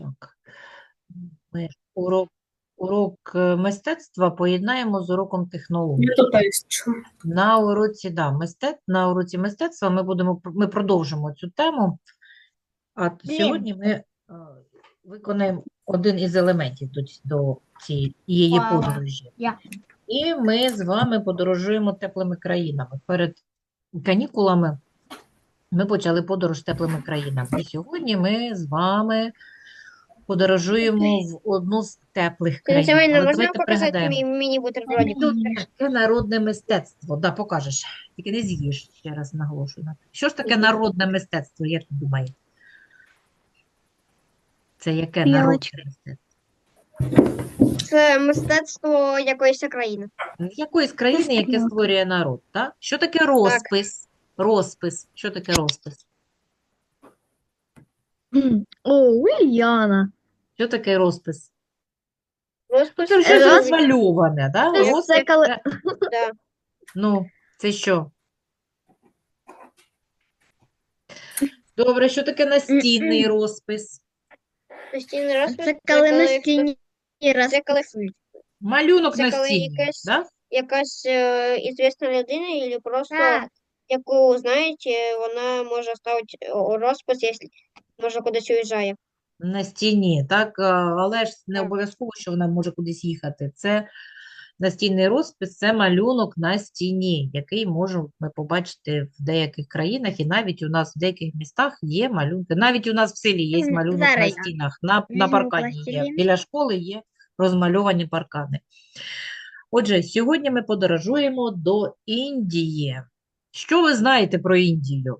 Так. Ми урок, урок е, мистецтва поєднаємо з уроком тут. На уроці, да, мистет, на уроці мистецтва ми будемо, ми продовжимо цю тему. А Ні. сьогодні ми е, виконаємо один із елементів до, до цієї подорожі. І ми з вами подорожуємо теплими країнами. Перед канікулами ми почали подорож теплими країнами. І сьогодні ми з вами подорожуємо в одну з теплих країн. Але можна давайте показати пригадаємо. мій міні-бутербродик? Це народне мистецтво. Да, покажеш. Тільки не з'їж, ще раз наголошую. на. Що ж таке народне мистецтво, як ти думаєш? Це яке народне мистецтво? Це мистецтво якоїсь країни. Якоїсь країни, яке створює народ, так? Що таке розпис? Розпис. Що таке розпис? О, Ульяна. Що таке розпис? Розпис. Це е, щось роз- розмальоване, да? Це- Розпис це коли- це- да. Ну, це що? Добре, що таке настінний розпис? Постійний розпис. Це коли на стіні Це коли розписують. Малюнок Це на коли стіні, якась- да? якась е, ізвісна людина, або просто Так. яку знаєте, вона може ставити розпис, якщо може кудись уїжджає. На стіні, так? Але ж не обов'язково, що вона може кудись їхати. Це настінний розпис, це малюнок на стіні, який можемо ми побачити в деяких країнах, і навіть у нас в деяких містах є малюнки. Навіть у нас в селі є малюнок на я стінах, на, на паркані є. Біля школи є розмальовані паркани. Отже, сьогодні ми подорожуємо до Індії. Що ви знаєте про Індію?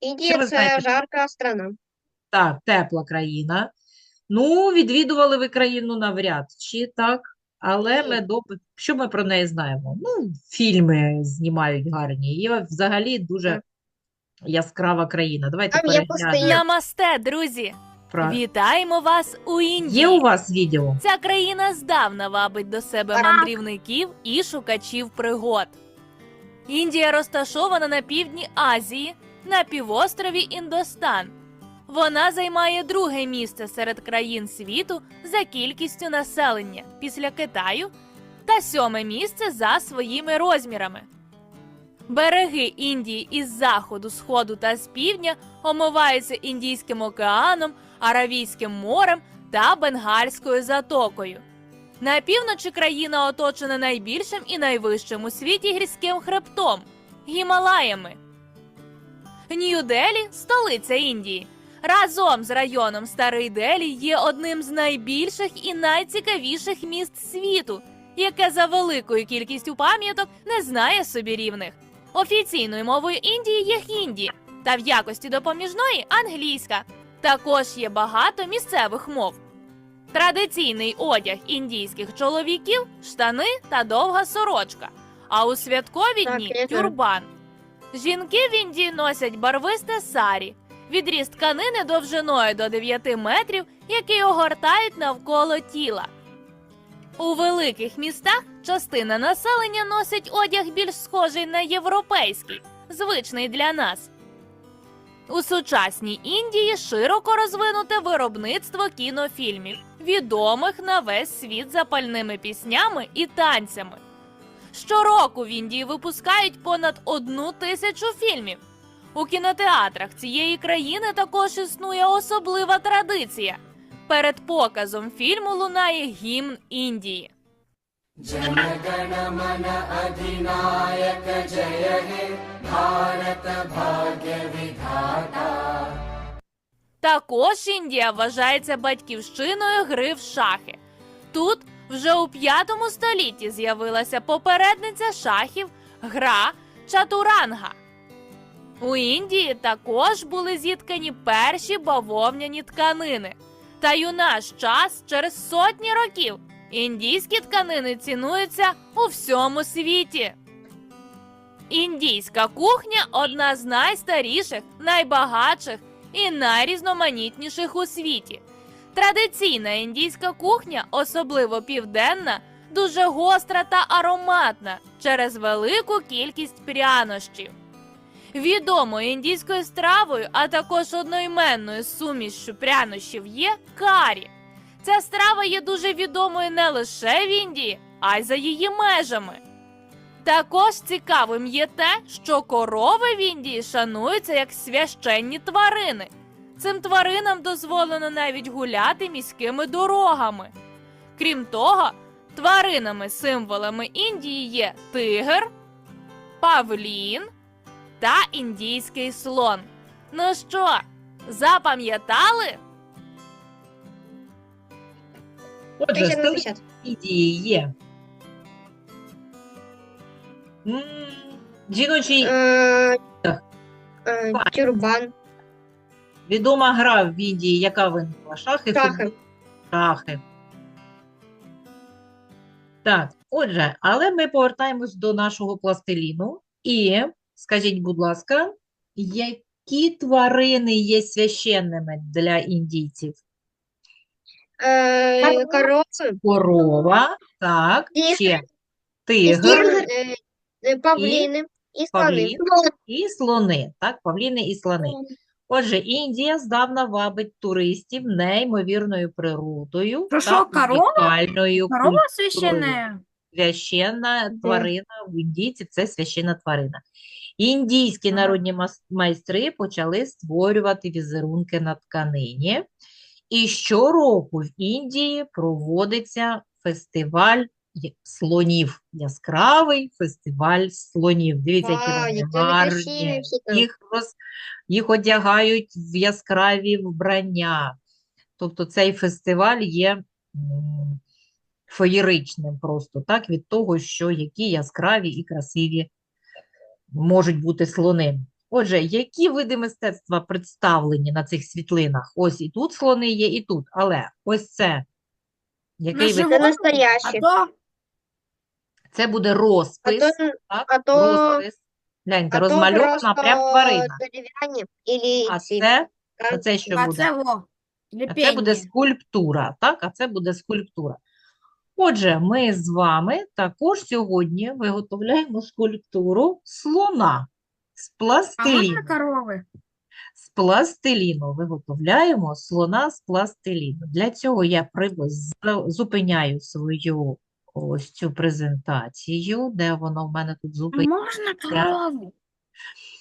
Індія це знаєте? жарка страна. Так, тепла країна. Ну, відвідували ви країну навряд чи так, але ми допит... що ми про неї знаємо? Ну, фільми знімають гарні. І взагалі дуже яскрава країна. Давайте Там є переглянемо. Намасте, друзі! Про- Вітаємо вас у Індії. Є у вас відео? Ця країна здавна вабить до себе Так. мандрівників і шукачів пригод. Індія розташована на півдні Азії, на півострові Індостан. Вона займає друге місце серед країн світу за кількістю населення після Китаю та сьоме місце за своїми розмірами. Береги Індії із заходу, сходу та з півдня омиваються Індійським океаном, Аравійським морем та Бенгальською затокою. На півночі країна оточена найбільшим і найвищим у світі гірським хребтом Гімалаями. Нью-Делі – столиця Індії. Разом з районом Старий Делі є одним з найбільших і найцікавіших міст світу, яке за великою кількістю пам'яток не знає собі рівних. Офіційною мовою Індії є хінді, та в якості допоміжної англійська. Також є багато місцевих мов. Традиційний одяг індійських чоловіків штани та довга сорочка, а у святкові дні тюрбан. Жінки в Індії носять барвисте сарі, відріз тканини довжиною до 9 метрів, який огортають навколо тіла. У великих містах частина населення носить одяг більш схожий на європейський, звичний для нас. У сучасній Індії широко розвинуте виробництво кінофільмів, відомих на весь світ запальними піснями і танцями. Щороку в Індії випускають понад одну тисячу фільмів. У кінотеатрах цієї країни також існує особлива традиція. Перед показом фільму лунає гімн Індії. Також Індія вважається батьківщиною гри в шахи. Тут вже у п'ятому столітті з'явилася попередниця шахів гра чатуранга. У Індії також були зіткані перші бавовняні тканини. Та й у наш час, через сотні років, індійські тканини цінуються у всьому світі. Індійська кухня одна з найстаріших, найбагатших і найрізноманітніших у світі. Традиційна індійська кухня, особливо південна, дуже гостра та ароматна через велику кількість прянощів. Відомою індійською стравою, а також одноіменною сумішшю прянощів є карі. Ця страва є дуже відомою не лише в Індії, а й за її межами. Також цікавим є те, що корови в Індії шануються як священні тварини. Цим тваринам дозволено навіть гуляти міськими дорогами. Крім того, тваринами-символами Індії є тигр, павлін та індійський слон. Ну що, запам'ятали? Отже, столиця Індії є. М, Жіночий Е, е, Тюрбан, відома гра в Індії, яка виникла? Шахи, шахи. шахи. Так, отже, але ми повертаємось до нашого пластиліну. І скажіть, будь ласка, які тварини є священними для індійців? Е, Корови, Корова, так, Тигр. ще тигр, е, е, павліни і слони. павлін і слони, так, павліни і слони. Отже, Індія здавна вабить туристів неймовірною природою Що, та корова? унікальною Корова культурою. священная? Священна тварина в індійців – це священна тварина. Індійські народні мас- майстри почали створювати візерунки на тканині. І щороку в Індії проводиться фестиваль слонів. Яскравий фестиваль слонів. Дивіться, які вони які вони гарні. Їх, роз... Їх одягають в яскраві вбрання. Тобто цей фестиваль є феєричним просто, так, від того, що які яскраві і красиві можуть бути слони. Отже, які види мистецтва представлені на цих світлинах? Ось і тут слони є, і тут. Але ось це, який вид? Це животні? А то Це буде А розпис, то, так? а то- Розпис. Гляньте, а розмальована прям тварина. ілі А ці. це, а це що а буде? це во, А це буде скульптура, так? А це буде скульптура. Отже, ми з вами також сьогодні виготовляємо скульптуру слона з А пластиліну. корови? З пластиліну виготовляємо слона з пластиліну. Для цього я прибо- зупиняю свою ось цю презентацію, де воно в мене тут А зупиняється. можна корову?